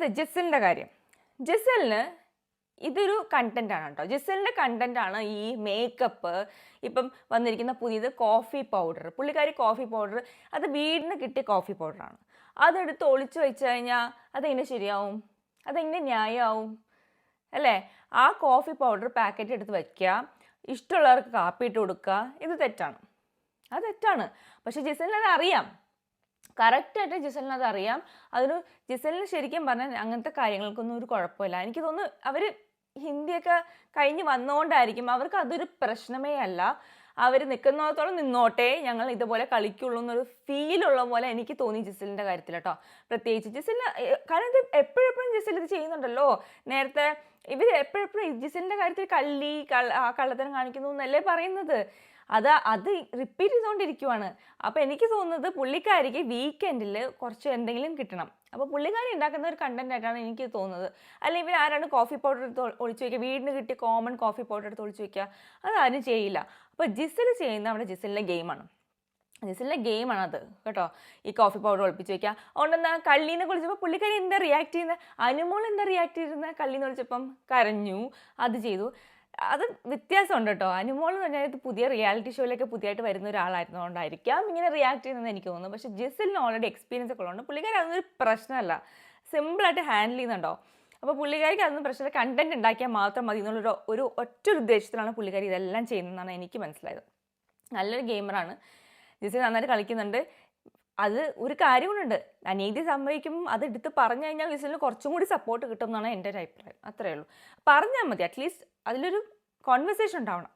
അടുത്ത ജെസലിന്റെ കാര്യം. ജെസലിന് ഇതൊരു കണ്ടന്റ് ആണ് കേട്ടോ. ജിസലിന്റെ കണ്ടന്റ് ആണ് ഈ മേക്കപ്പ് ഇപ്പം വന്നിരിക്കുന്ന പുതിയത് കോഫി പൗഡർ പുള്ളിക്കാരി കോഫി പൗഡർ അത് വീടിന് കിട്ടിയ കോഫി പൗഡറാണ് അതെടുത്ത് ഒളിച്ചു വെച്ച് കഴിഞ്ഞാൽ അതെങ്ങനെ ശരിയാവും? അതെങ്ങനെ ന്യായമാവും? അല്ലേ? ആ കോഫി പൗഡർ പാക്കറ്റ് എടുത്ത് വയ്ക്കുക ഇഷ്ടമുള്ളവർക്ക് കാപ്പി ഇട്ട് കൊടുക്കുക. ഇത് തെറ്റാണ്. അത് തെറ്റാണ്. പക്ഷെ ജിസലിന് അറിയാം. കറക്റ്റായിട്ട് ജിസലിന് അത് അറിയാം. അതൊരു ജിസലിന് ശരിക്കും പറഞ്ഞാൽ അങ്ങനത്തെ കാര്യങ്ങൾക്കൊന്നും ഒരു കുഴപ്പമില്ല. എനിക്ക് തോന്നുന്നു അവർ ഹിന്ദിയൊക്കെ കഴിഞ്ഞ് വന്നുകൊണ്ടായിരിക്കും അവർക്ക് അതൊരു പ്രശ്നമേ അല്ല. അവർ നിൽക്കുന്നിടത്തോളം നിന്നോട്ടെ ഞങ്ങൾ ഇതുപോലെ കളിക്കുള്ളൂ എന്നൊരു ഫീലുള്ള പോലെ എനിക്ക് തോന്നി ജിസലിന്റെ കാര്യത്തിൽ കേട്ടോ. പ്രത്യേകിച്ച് ജിസലിന് കാരണം ഇത് എപ്പോഴെപ്പോഴും ജിസൽ ഇത് ചെയ്യുന്നുണ്ടല്ലോ. നേരത്തെ ഇവർ എപ്പോഴെപ്പോഴും ഇജിസിന്റെ കാര്യത്തിൽ കള്ളി കള്ളത്തരം കാണിക്കുന്നു എന്നല്ലേ പറയുന്നത്. അത് അത് റിപ്പീറ്റ് ചെയ്തുകൊണ്ടിരിക്കുവാണ് അപ്പോൾ എനിക്ക് തോന്നുന്നത് പുള്ളിക്കാരിക്ക് വീക്കെൻഡിൽ കുറച്ച് എന്തെങ്കിലും കിട്ടണം. അപ്പോൾ പുള്ളിക്കാരി ഉണ്ടാക്കുന്ന ഒരു കണ്ടന്റ് ആയിട്ടാണ് എനിക്ക് തോന്നുന്നത്. അല്ലെങ്കിൽ ഇവർ ആരാണ് കോഫി പൗഡർ എടുത്ത് ഒളിച്ചു വയ്ക്കുക വീടിന് കിട്ടിയ കോമൺ കോഫി പൗഡർ എടുത്ത് ഒളിച്ചു വയ്ക്കുക അതാരും ചെയ്യില്ല. അപ്പോൾ ജിസിൽ ചെയ്യുന്ന അവിടെ ജിസലിന്റെ ഗെയിമാണ് ജിസലിന്റെ ഗെയിമാണ് അത് കേട്ടോ? ഈ കോഫി പൗഡർ ഒളിപ്പിച്ച് വെക്കുക. അതുകൊണ്ട് എന്താ കള്ളീനെ കുളിച്ചപ്പോൾ പുള്ളിക്കാരി എന്താ റിയാക്ട് ചെയ്യുന്നത് അനുമോൾ എന്താ റിയാക്ട് ചെയ്തിരുന്നത് കള്ളീന്ന് വിളിച്ചപ്പം കരഞ്ഞു അത് ചെയ്തു. അത് വ്യത്യാസമുണ്ട് കേട്ടോ. അനുമോൾ എന്ന് പറഞ്ഞാൽ ഇത് പുതിയ റിയാലിറ്റി ഷോയിലൊക്കെ പുതിയതായിട്ട് വരുന്ന ഒരാളായിരുന്നുകൊണ്ടായിരിക്കാം ഇങ്ങനെ റിയാക്ട് ചെയ്യുന്നതെന്ന് എനിക്ക് തോന്നുന്നു. പക്ഷേ ജിസലിന് ഓൾറെഡി എക്സ്പീരിയൻസ് ഒക്കെ ഉള്ളതുകൊണ്ട് പുള്ളിക്കാരി അതൊരു പ്രശ്നമല്ല. സിമ്പിളായിട്ട് ഹാൻഡിൽ ചെയ്യുന്നുണ്ടോ? അപ്പോൾ പുള്ളിക്കാരിക്ക് അതൊന്നും പ്രശ്നമില്ല. കണ്ടന്റ് ഉണ്ടാക്കിയാൽ മാത്രം മതി എന്നുള്ളൊരു ഒരു ഒറ്റ ഉദ്ദേശത്തിലാണ് പുള്ളിക്കാരി ഇതെല്ലാം ചെയ്യുന്നതെന്നാണ് എനിക്ക് മനസ്സിലായത്. നല്ലൊരു ഗെയിമറാണ് ജിസൽ നന്നായിട്ട് കളിക്കുന്നുണ്ട്. അത് ഒരു കാര്യമുണ്ട് അനീതി സംഭവിക്കുമ്പോൾ അത് എടുത്ത് പറഞ്ഞു കഴിഞ്ഞാൽ വിസിലിന് കുറച്ചും കൂടി സപ്പോർട്ട് കിട്ടും എന്നാണ് എന്റെ ഒരു അഭിപ്രായം. അത്രയേ ഉള്ളൂ. പറഞ്ഞാൽ മതി. അറ്റ്ലീസ്റ്റ് അതിലൊരു കോൺവെർസേഷൻ ഉണ്ടാവണം.